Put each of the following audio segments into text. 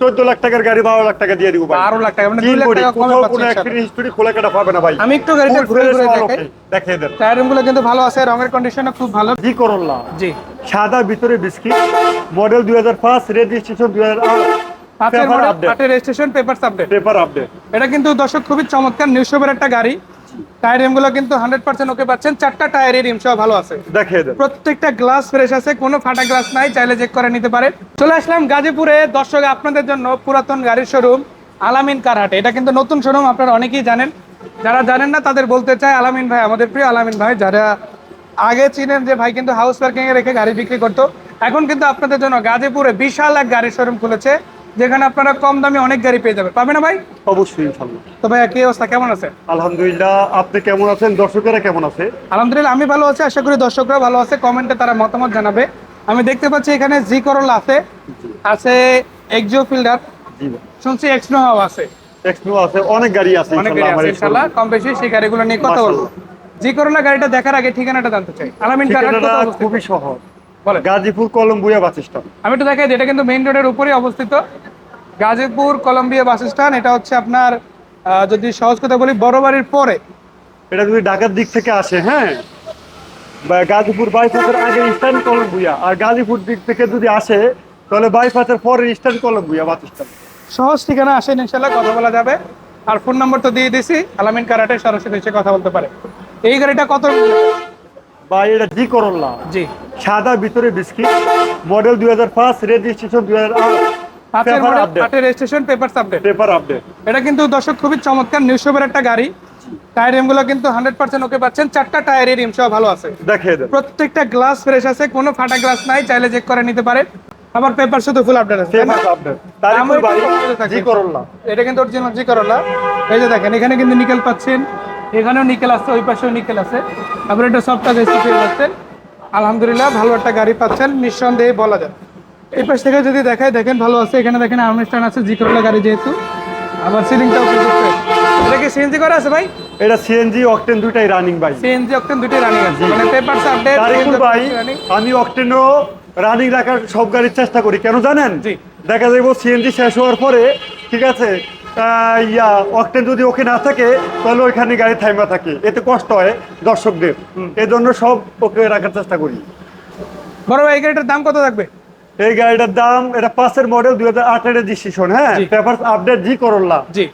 চোদ্দ লাখ টাকার গাড়ি বারো লাখ টাকা দিয়ে দিব বারো লাখ টাকা মানে কোথাও কোনো খোলা কাটা পাবে না ভাই। আমি একটু গাড়িটা ঘুরে ঘুরে দেখাই। দেখিয়ে দেন। টায়ারগুলো কিন্তু ভালো আছে রঙের কন্ডিশনও খুব ভালো। জি করল্লা জি। সাদা ভিতরে বিস্কিট মডেল দুই হাজার পাঁচ রেজিস্ট্রেশন দুই হাজার পাঁচের registration paper update paper update এটা কিন্তু দর্শক খুবই চমৎকার নিউশোভের একটা গাড়ি। টায়ার রিমগুলো কিন্তু হান্ড্রেড পার্সেন্ট ওকে পাচ্ছেন। চারটা টায়ারের রিম সহ ভালো আছে। দেখিয়ে দেন। প্রত্যেকটা গ্লাস ফ্রেশ আছে কোনো ফাটা গ্লাস নাই চাইলে চেক করে নিতে পারে চলে আসলাম গাজীপুরে দর্শক আপনাদের জন্য পুরাতন গাড়ির শোরুম আলামিন কারহাটে এটা কিন্তু নতুন শোরুম আপনারা অনেকেই জানেন। যারা জানেন না তাদের বলতে চাই আলামিন ভাই আমাদের প্রিয় আলামিন ভাই যারা আগে চিনেন যে ভাই কিন্তু হাউস পার্কিং এ রেখে গাড়ি বিক্রি করতো এখন কিন্তু আপনাদের জন্য গাজীপুরে বিশাল এক গাড়ির শোরুম খুলেছে। যেখানে আপনারা কম দামে অনেক গাড়ি পেয়ে যাবেন। পাবে না ভাই? অবশ্যই তো ভাইয়া কি অবস্থা কেমন আছে? আলহামদুলিল্লাহ আপনি কেমন আছেন? দর্শকেরা কেমন আছে? আলহামদুলিল্লাহ আমি ভালো আছি আশা করি দর্শকরা ভালো আছে কমেন্টে তারা মতামত জানাবে। আমি দেখতে পাচ্ছি এখানে জি করলা আছে আছে এক্সিও ফিল্ডার শুনছি এক্সনোহাও আছে। এক্সপ্লো আছে অনেক গাড়ি আছে অনেক গাড়ি আছে ইনশাআল্লাহ কম বেশি সেই গাড়িগুলো নিয়ে কথা বলব। জি করলা গাড়িটা দেখার আগে ঠিকানাটা জানতে চাই। আলামিন ঠিকানাটা খুবই সহজ। গাজীপুর কলম্বুয়া বাস স্ট্যান্ড আমি একটু দেখাই এটা কিন্তু মেইন রোডের উপরেই অবস্থিত। গাজীপুর কলম্বিয়া বাস স্ট্যান্ড এটা হচ্ছে আপনার যদি সহজ কথা বলি বড় বাড়ির পরে। এটা যদি ঢাকার দিক থেকে আসে হ্যাঁ? গাজীপুর বাইপাসের আগে ইস্টার্ন কলম্বুয়া আর গাজীপুর দিক থেকে যদি আসে তাহলে বাইপাসের পরে ইস্টার্ন কলম্বুয়া বাস স্ট্যান্ড সহজ ঠিকানা আসেন ইনশাল্লাহ কথা বলা যাবে। আর ফোন নম্বর তো দিয়ে দিছি আলামিন কারাটে সরাসরি এসে কথা বলতে পারে। এই গাড়িটা কত? বা এটা জি করল্লা। জি। সাদা ভিতরে বিস্কিট মডেল দুই হাজার পাঁচ রেজিস্ট্রেশন দুই হাজার paper model update registration paper update paper update এটা কিন্তু দর্শক খুবই চমৎকার নিউশোভের একটা গাড়ি। টায়ার কিন্তু হান্ড্রেড পার্সেন্ট ওকে পাচ্ছেন। চারটা টায়ারের রিম সহ ভালো আছে। দেখিয়ে প্রত্যেকটা গ্লাস ফ্রেশ আছে কোনো ফাটা গ্লাস নাই চাইলে চেক করে নিতে আবার পেপার শুধু ফুল আপডেট আছে এটা কিন্তু অরিজিনাল জি করলা এই যে দেখেন এখানে কিন্তু নিকেল পাচ্ছেন। এখানেও নিকেল আছে ওই পাশেও নিকেল আছে। তারপরে এটা সবটা বেশি পেয়ে যাচ্ছেন আলহামদুলিল্লাহ ভালো একটা গাড়ি পাচ্ছেন নিঃসন্দেহে বলা যায়। এই পাশ থেকে যদি দেখায় দেখেন ভালো আছে। এখানে দেখেন আর্মস্টান আছে জি করলা গাড়ি যেহেতু। আবার সিলিংটাও এটা কি সিএনজি করা আছে ভাই? এটা সিএনজি অকটেন দুইটাই রানিং ভাই সিএনজি অক্টেন দুটোই রানিং আছে। মানে পেপারস আপডেট ভাই আমি অকটেনও রানিং রাখার সব গাড়ির চেষ্টা করি। কেন জানেন? জি। দেখা যাব সিএনজি শেষ হওয়ার পরে ঠিক আছে? ইয়া অক্টেন যদি ওকে না থাকে তাহলে ওইখানে গাড়ি থাইমা থাকে। এতে কষ্ট হয় দর্শকদের। এজন্য সব ওকে রাখার চেষ্টা করি। বড় ভাই এই গাড়িটার দাম কত থাকবে? এই গাড়িটার দাম এটা পাঁচের মডেল দুই হাজার আটের রেজিস্ট্রেশন হ্যাঁ। পেপার আপডেট জি করল্লা জি।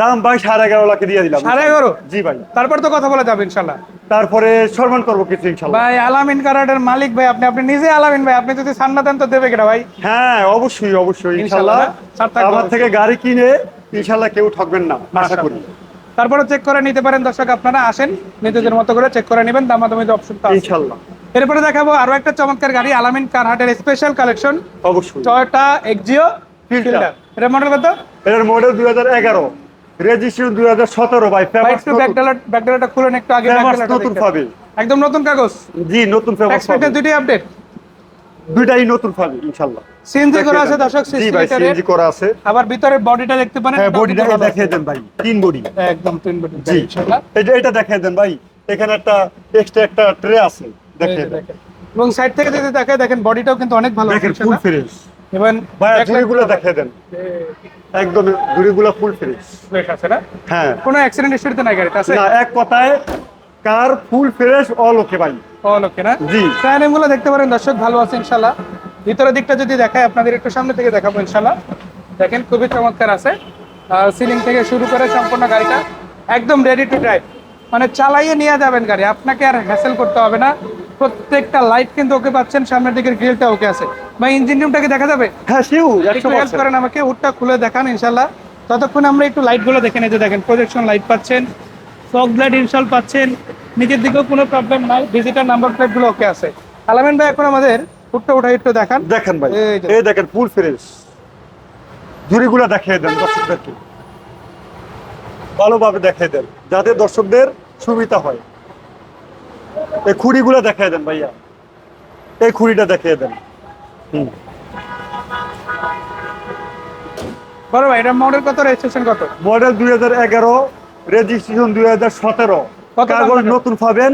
দাম ভাই সাড়ে এগারো লাখে দিয়ে দিলাম। সাড়ে এগারো? জি ভাই। তারপর তো কথা বলা যাবে ইনশাল্লাহ। তারপরে সম্মান করব কিছু ইনশাল্লাহ। ভাই আলামিন কারাটের মালিক ভাই আপনি আপনি নিজে আলামিন ভাই আপনি যদি সান্না দেন তো দেবে কিনা ভাই? হ্যাঁ অবশ্যই অবশ্যই ইনশাল্লাহ, আমার থেকে গাড়ি কিনে ইনশাল্লাহ কেউ ঠকবেন না আশা করি। তারপরে চেক করে নিতে পারেন দর্শক আপনারা আসেন নিজেদের মতো করে চেক করে নেবেন দামাদামি অপশনটা আছে। ইনশাল্লাহ। এরপরে দেখাবো আরও একটা চমৎকার গাড়ি আলামিন কারহাটের স্পেশাল কালেকশন অবশ্যই। টয়োটা এক্সিও ফিল্ডার এটা মডেল কত? এটার মডেল দুই হাজার এগারো। রেজিস্ট্রেশন দুই হাজার সতেরো ভাই ভাই পেপার একটু খুলেন আগে নতুন পাবে। একদম নতুন কাগজ। জি নতুন পেপার আপডেট দুইটাই নতুন পাবে ইনশাল্লাহ। সিএনজি করা আছে দর্শক জি ভাই সিএনজি করা আছে। আবার ভিতরে বডিটা দেখতে পারেন হ্যাঁ বডিটা দেখিয়ে দেন ভাই তিন বডি একদম তিন বডি জি। ইনশাআল্লাহ এটা এটা দেখিয়ে দেন ভাই এখানে একটা এক্সট্রা একটা ট্রে আছে দেখিয়ে দেন। দেখেন। এবং সাইড থেকে যদি দেখে দেখেন বডিটাও কিন্তু অনেক ভালো দেখেন ফুল ফ্রেশ ঝুড়িগুলো দেখিয়ে দেন। একদম ঝুড়িগুলো ফুল ফ্রেশ ফ্রেশ আছে না? হ্যাঁ। কোনো অ্যাক্সিডেন্ট হিস্ট্রিতে নাই গাড়িটা আছে? না এক কথায় কার ফুল ফ্রেশ অল ওকে ভাই। অল ওকে না? জি। গুলো দেখতে পারেন দর্শক ভালো আছে ইনশাআল্লাহ ভিতরের দিকটা যদি দেখায় আপনাদের একটু সামনে থেকে দেখাবো ইনশাআল্লাহ দেখেন খুবই চমৎকার আছে। সিলিং থেকে শুরু করে সম্পূর্ণ গাড়িটা একদম রেডি টু ড্রাইভ মানে চালাইয়ে নিয়ে যাবেন গাড়ি আপনাকে আর হ্যাসেল করতে হবে না। প্রত্যেকটা লাইট কিন্তু ওকে পাচ্ছেন সামনের দিকের গ্রিলটা ওকে আছে। বা ইঞ্জিন রুমটাকে দেখা যাবে? হ্যাঁ শিউ একটু হেল্প করেন আমাকে হুডটা খুলে দেখান ইনশাল্লাহ ততক্ষণ আমরা একটু লাইটগুলো দেখে নিতে দেখেন প্রজেকশন লাইট পাচ্ছেন ফগ লাইট ইনস্টল পাচ্ছেন নিজের দিকেও কোনো প্রবলেম নাই ডিজিটাল নাম্বার প্লেটগুলো ওকে আছে। আলামিন ভাই এখন আমাদের হুডটা উঠাই একটু দেখান। দেখেন ভাই এই এই দেখেন ফুল ফ্রেশ ঝুড়িগুলো দেখিয়ে দেন দর্শকদেরকে। ভালোভাবে দেখিয়ে দেন যাতে দর্শকদের সুবিধা হয়। এই খুঁড়িগুলো দেখাই দেন ভাইয়া। এই খুঁড়িটা দেখিয়ে দেন। হুম। বড় ভাই এটা মডেল কত রেজিস্ট্রেশন কত? মডেল দুই হাজার এগারো রেজিস্ট্রেশন দুই হাজার সতেরো। দাম কাগজ নতুন পাবেন।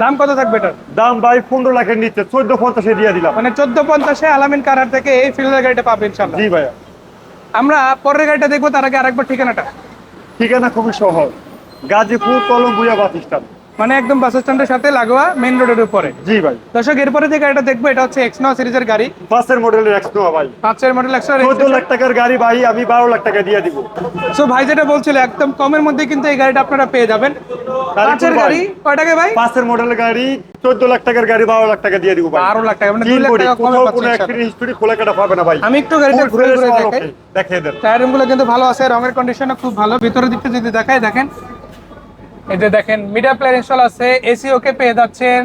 দাম কত থাকবে এটার? দাম ভাই পনেরো লাখের নিচে চোদ্দ পঞ্চাশে দিয়ে দিলাম। মানে চোদ্দ পঞ্চাশে আলামিন কারহাট থেকে এই ফিল্ডের গাড়িটা পাবে ইনশাল্লাহ জি ভাইয়া। আমরা পরের গাড়িটা দেখব তার আগে আরেকবার ঠিকানাটা। ঠিকানা খুবই সহজ। গাজীপুর কলম্বুয়া বাস স্ট্যান্ড। মানে একদম বাস স্ট্যান্ডের সাথে লাগোয়া মেইন রোডের উপরে। জি ভাই। দর্শক এরপরে যে গাড়িটা দেখব এটা হচ্ছে এক্স নয় সিরিজের গাড়ি। পাঁচের মডেলের এক্স এক্সনোয়া ভাই। পাঁচের মডেল একশো চোদ্দ লাখ টাকার গাড়ি ভাই আমি বারো লাখ টাকা দিয়ে দিব। সো ভাই যেটা বলছিল একদম কমের মধ্যে কিন্তু এই গাড়িটা আপনারা পেয়ে যাবেন। পাঁচের গাড়ি? কয় টাকা ভাই? পাঁচের মডেলের গাড়ি চোদ্দ লাখ টাকার গাড়ি বারো লাখ টাকা দিয়ে দিব ভাই। বারো লাখ টাকা মানে দুই লাখ টাকা কমে কোথাও কোনো। অ্যাক্সিডেন্ট হিস্টোরি খোলা কাটা পাবে না ভাই। আমি একটু গাড়িটা ঘুরে ঘুরে দেখাই। দেখিয়ে দেন। টায়ারগুলো কিন্তু ভালো আছে রঙের কন্ডিশনও খুব ভালো। ভিতরের দিকটা যদি দেখাই দেখেন। এই যে দেখেন মিটার প্লেয়ার ইনস্টল আছে এসি ওকে পেয়ে যাচ্ছেন।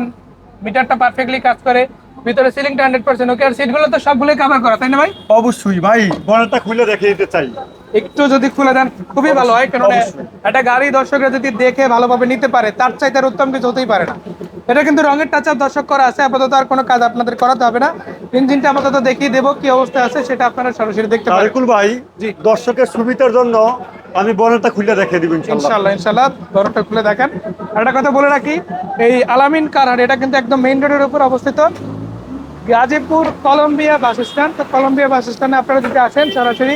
মিটারটা পারফেক্টলি কাজ করে ভিতরে সিলিংটা হান্ড্রেড পার্সেন্ট ওকে আর সিটগুলো তো সবগুলোই কভার করা তাই না ভাই? অবশ্যই ভাই বনারটা খুলে দেখিয়ে দিতে চাই। একটু যদি খুলে দেন খুবই ভালো হয় কারণ। একটা গাড়ি দর্শকরা যদি দেখে ভালোভাবে নিতে পারে তার চাইতে আর উত্তম কিছু হতেই পারে না। এটা কিন্তু রঙের টাচ আপ দর্শক করা আছে আপাতত আর কোনো কাজ আপনাদের করাতে হবে না। ইঞ্জিনটা আপাতত দেখিয়ে দেবো কি অবস্থা আছে সেটা আপনারা সরাসরি দেখতে পারেন। ভাই জি। দর্শকের সুবিধার জন্য আমি বনারটা খুলে দেখিয়ে দিব ইনশাল্লাহ ইনশাল্লাহ ইনশাল্লাহ খুলে দেখেন। আর একটা কথা বলে রাখি এই আলামিন কারহাট এটা কিন্তু একদম মেইন রোডের উপর অবস্থিত। গাজীপুর কলম্বিয়া বাস স্ট্যান্ড তো কলম্বিয়া বাস স্ট্যান্ডে আপনারা যদি আসেন সরাসরি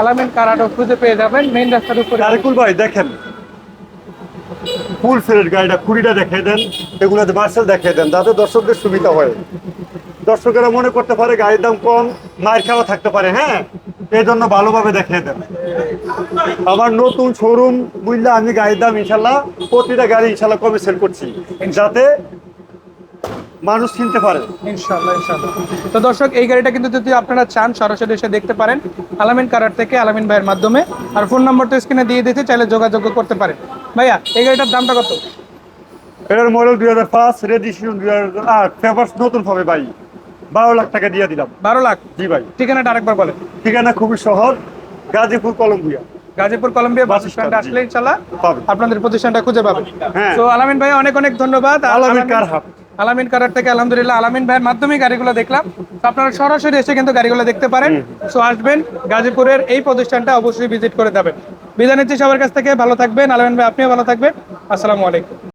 আলামিন কারহাট খুঁজে পেয়ে যাবেন মেইন রাস্তার উপরে। তারিকুল ভাই দেখেন। ফুল ফ্রেড গাড়িটা খুঁড়িটা দেখিয়ে দেন এগুলোতে মার্শাল দেখিয়ে দেন যাতে দর্শকদের সুবিধা হয়। দর্শকেরা মনে করতে পারে গাড়ির দাম কম মায়ের খাওয়া থাকতে পারে হ্যাঁ? এই জন্য ভালোভাবে দেখিয়ে দেন। আমার নতুন শোরুম বুঝলে আমি গাড়ির দাম ইনশাল্লাহ প্রতিটা গাড়ি ইনশাল্লাহ কমে সেল করছি যাতে মানুষ কিনতে পারে। ইনশাল্লাহ ইনশাল্লাহ। তো দর্শক এই গাড়িটা কিন্তু যদি আপনারা চান সরাসরি এসে দেখতে পারেন আলামিন কারার থেকে আলামিন ভাইয়ের মাধ্যমে। আর ফোন নাম্বারটা স্ক্রিনে দিয়ে দিতে চাইলে যোগাযোগ করতে পারেন। ভাইয়া এই গাড়িটার দামটা কত? এটার মডেল দুই হাজার পাঁচ রেজিস্ট্রেশন দুই হাজার আট নতুন হবে ভাই। বারো লাখ টাকা দিয়ে দিলাম। বারো লাখ? জি ভাই। ঠিকানাটা আরেকবার বলেন। ঠিকানা খুবই সহজ Gazipur Colombia. Gazipur Colombia bus স্ট্যান্ডে আসলে ইনশাল্লাহ আপনাদের প্রতিষ্ঠানটা খুঁজে পাবেন। হ্যাঁ। তো আলামিন ভাই অনেক অনেক ধন্যবাদ। আলামিন আলামিন- কারহাট। আলামিন কারার থেকে আলহামদুলিল্লাহ আলামিন ভাইয়ের মাধ্যমে গাড়িগুলো দেখলাম। তো আপনারা সরাসরি এসে কিন্তু গাড়িগুলো দেখতে পারেন। সো আসবেন গাজীপুরের এই প্রতিষ্ঠানটা অবশ্যই ভিজিট করে যাবেন। বিদায় নিচ্ছি সবার কাছ থেকে। ভালো থাকবেন। আলামিন ভাই আপনিও ভালো থাকবেন। আসসালামু আলাইকুম।